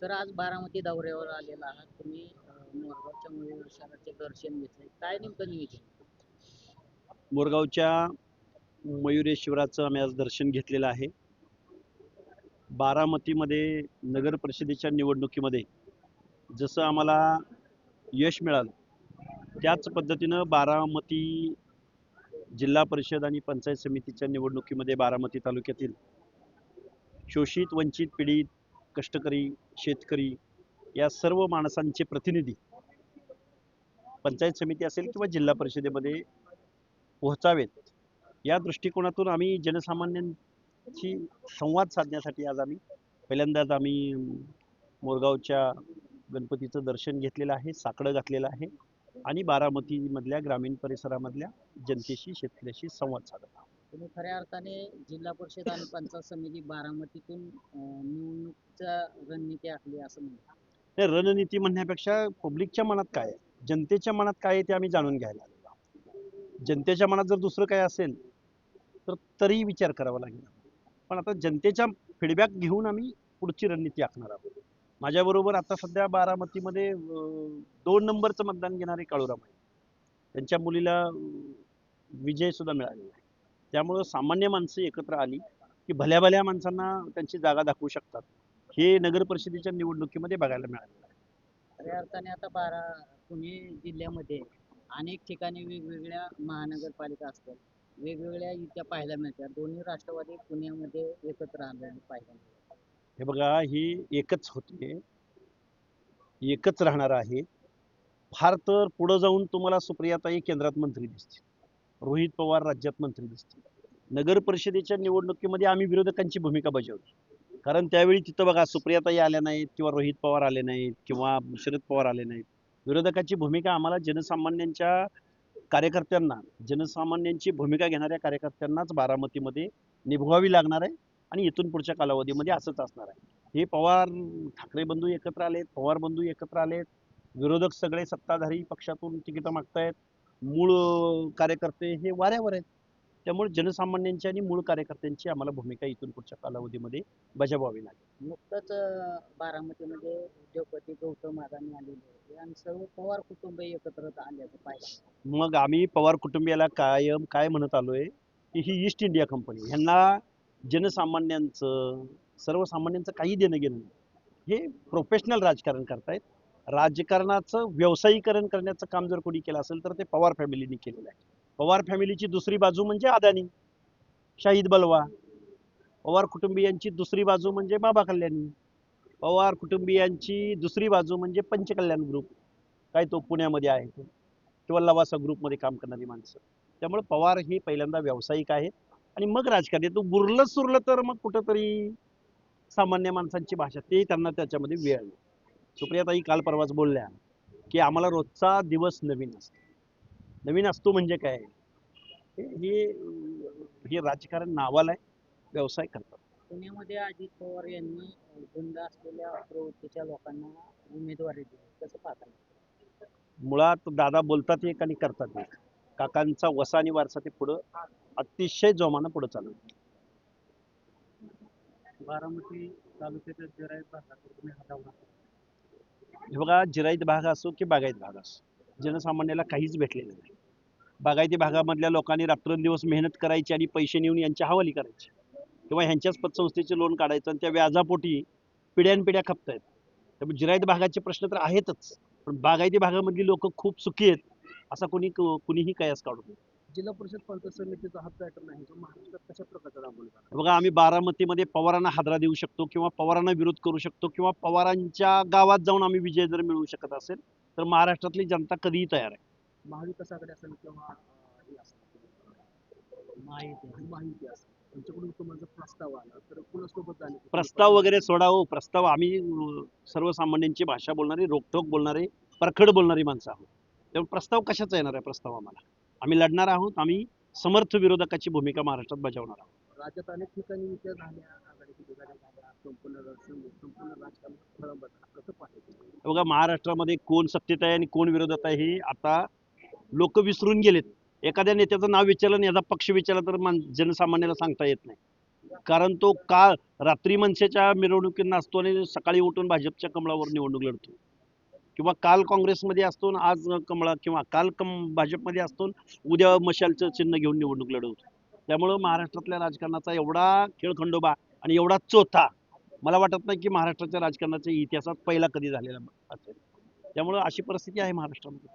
Sir आज बारामती दौऱ्यावर आलेला आहात तुम्ही. मोरगावच्या मयूर शहराचे दर्शन घेतले. काय नेमकं नियोजन? मोरगावच्या मयुरेश्वराचं आम्ही आज दर्शन घेतलेलं आहे. बारामतीमध्ये नगर परिषदेच्या निवडणुकीमध्ये जसं आम्हाला यश मिळालं त्याच पद्धतीनं बारामती जिल्हा परिषद आणि पंचायत समितीच्या निवडणुकीमध्ये बारामती तालुक्यातील शोषित वंचित पीडित कष्टकरी शेतकरी या सर्व माणसांचे प्रतिनिधी पंचायत समिती असेल किंवा जिल्हा परिषदेमध्ये पोहोचावेत या दृष्टिकोनातून आम्ही जनसामान्यांशी संवाद साधण्यासाठी आज आम्ही पहिल्यांदाच आम्ही मोरगावच्या गणपतीचं दर्शन घेतलेलं आहे साकडं घातलेलं आहे आणि बारामतीमधल्या ग्रामीण परिसरामधल्या जनतेशी शेतकऱ्याशी संवाद साधत आहोत. तुम्ही खऱ्या अर्थाने जिल्हा परिषद आणि पंचायत समिती बारामतीतून अं, रणनीती आखली असं म्हणतात. हे रणनीती म्हणण्यापेक्षा पब्लिकच्या मनात काय आहे? जनतेच्या मनात काय आहे ते आम्ही जाणून घ्यायला आलेलो आहोत. जनतेच्या मनात जर दुसरं काय असेल तर तरी विचार करावा लागेल. पण आता जनतेच्या फीडबॅक घेऊन आम्ही पुढची रणनीती आखणार आहोत. माझ्याबरोबर आता सध्या बारामतीमध्ये अं, दोन नंबरचं मतदान घेणारे काळूराम आहे त्यांच्या मुलीला अं, विजय सुद्धा मिळालेला आहे. त्यामुळं सामान्य माणसं एकत्र आली की भल्या भल्या माणसांना त्यांची जागा दाखवू शकतात. हे नगर परिषदेच्या निवडणुकीमध्ये बघायला मिळालेलं आहे खऱ्या अर्थाने आता बारा पुणे जिल्ह्यामध्ये अनेक ठिकाणी वेगवेगळ्या महानगरपालिका असतात. वेगवेगळ्या युत्या पाहायला मिळतात. दोन्ही राष्ट्रवादी पुण्यामध्ये एकत्र आल्याने पाहायला मिळतात. हे बघा ही एकच होते. एकच राहणार आहे. फार तर पुढं जाऊन तुम्हाला सुप्रियाताई केंद्रात मंत्री दिसतील. रोहित पवार राज्यात मंत्री दिसतील. नगर परिषदेच्या निवडणुकीमध्ये आम्ही विरोधकांची भूमिका बजावली. कारण त्यावेळी तिथं बघा सुप्रियाताई आल्या नाहीत किंवा रोहित पवार आले नाहीत किंवा शरद पवार आले नाहीत. विरोधकाची भूमिका आम्हाला जनसामान्यांच्या कार्यकर्त्यांना जनसामान्यांची भूमिका घेणाऱ्या कार्यकर्त्यांनाच बारामतीमध्ये निभवावी लागणार आहे आणि इथून पुढच्या कालावधीमध्ये असंच असणार आहे. हे पवार ठाकरे बंधू एकत्र आलेत पवार बंधू एकत्र आलेत. विरोधक सगळे सत्ताधारी पक्षातून तिकीटं मागतायत. मूळ कार्यकर्ते हे वाऱ्यावर आहेत. त्यामुळे जनसामान्यांची आणि मूळ कार्यकर्त्यांची आम्हाला भूमिका इथून पुढच्या कालावधीमध्ये बजावावी लागेल. नुकतंच अं, बारामतीमध्ये उद्योगपती गौतम अदानी आलेले होते आणि सर्व पवार कुटुंब एकत्र आल्याचं पाहिलं. मग आम्ही पवार कुटुंबियाला कायम काय म्हणत आलोय की ही ईस्ट इंडिया कंपनी ह्यांना जनसामान्यांचं सर्वसामान्यांचं काही देणं घेणं नाही. हे प्रोफेशनल राजकारण करतायत. राजकारणाचं व्यावसायीकरण करण्याचं काम जर कोणी केलं असेल तर ते पवार फॅमिलीने केलेलं आहे. पवार फॅमिलीची दुसरी बाजू म्हणजे अदानी शाहिद बलवा. पवार कुटुंबियांची दुसरी बाजू म्हणजे बाबा कल्याणी. पवार कुटुंबियांची दुसरी बाजू म्हणजे पंचकल्याण ग्रुप काय तो पुण्यामध्ये आहे. तो किंवा लवासा ग्रुपमध्ये काम करणारी माणसं. त्यामुळे पवार हे पहिल्यांदा व्यावसायिक आहेत. आणि मग राजकारणी तो बुरलं सुरलं तर मग कुठंतरी सामान्य माणसांची भाषा ते त्यांना त्याच्यामध्ये वेळ सुप्रियाताई काल परवाच बोलल्या की आम्हाला रोजचा दिवस नवीन असतो. नवीन असतो म्हणजे काय? हे- हे राजकारण नावाला आहे व्यवसाय करतात. पुण्यामध्ये अजित पवार यांनी गुंड असलेल्या प्रवृत्तीच्या लोकांना उमेदवारी दिली. कसं पाहता मुळात दादा बोलतात एक आणि करतात एक. काकांचा वसा आणि वारसा ते पुढं अतिशय जोमानं पुढं चालू बारामती तालुक्याच्या जिरायत भागात तुम्ही हे बघा जिरायत भाग असो की बागायत भाग असो. जनसामान्याला काहीच भेटलेलं नाही. बागायती भागामधल्या लोकांनी रात्रंदिवस मेहनत करायची आणि पैसे नेऊन यांच्या हवाली करायचे. किंवा ह्यांच्याच पतसंस्थेचे लोन काढायचं आणि त्या व्याजापोटी पिढ्यानपिढ्या खपतायत. त्यामुळे जिरायत भागाचे प्रश्न तर आहेतच. पण बागायती भागामधली लोक खूप सुखी आहेत असा कोणी कुणीही कयास काढू नये. जिल्हा परिषद पंचायत समितीचा हा पॅटर्न आहे जो बघा आम्ही बारामतीमध्ये पवारांना हादरा देऊ शकतो किंवा पवारांना विरोध करू शकतो किंवा पवारांच्या गावात जाऊन आम्ही विजय जर मिळवू शकत असेल तर महाराष्ट्रातली जनता कधीही तयार आहे. महाविकास आघाडी असेल किंवा अं, हे असेल माहिती माहिती असेल त्यांच्याकडून तुम्हाला जर प्रस्ताव आला तर कुणासोबत जाणे प्रस्ताव वगैरे सोडा हो प्रस्ताव आम्ही सर्वसामान्यांची भाषा बोलणारी रोखठोक बोलणारे परखड बोलणारी माणसं आहोत. त्यामुळे प्रस्ताव कशाचा येणार आहे? प्रस्ताव आम्हाला. आम्ही लढणार आहोत आम्ही समर्थ विरोधकाची भूमिका महाराष्ट्रात बजावणार आहोत. राज्यात अनेक ठिकाणी विचार झाल्या आघाडीच्या ठिकाणी झाल्या संपूर्ण संपूर्ण राजकारण कसं बघा महाराष्ट्रामध्ये कोण सत्तेत आहे आणि कोण विरोधात आहे हे आता लोक विसरून गेलेत. एखाद्या नेत्याचं नाव विचारलं आणि याचा पक्ष विचारला तर मान जनसामान्याला सांगता येत नाही. कारण तो काळ रात्री मनसेच्या मिरवणुकींना असतो आणि सकाळी उठून भाजपच्या कमळावर निवडणूक लढतो. किंवा काल काँग्रेसमध्ये असतो आज कमळा किंवा काल कम भाजपमध्ये असतो उद्या मशालचं चिन्ह घेऊन निवडणूक लढवतो. त्यामुळं महाराष्ट्रातल्या राजकारणाचा एवढा खेळखंडोबा आणि एवढा चोथा मला वाटत नाही की महाराष्ट्राच्या राजकारणाच्या इतिहासात पहिला कधी झालेला असेल. त्यामुळं अशी परिस्थिती आहे महाराष्ट्रामध्ये.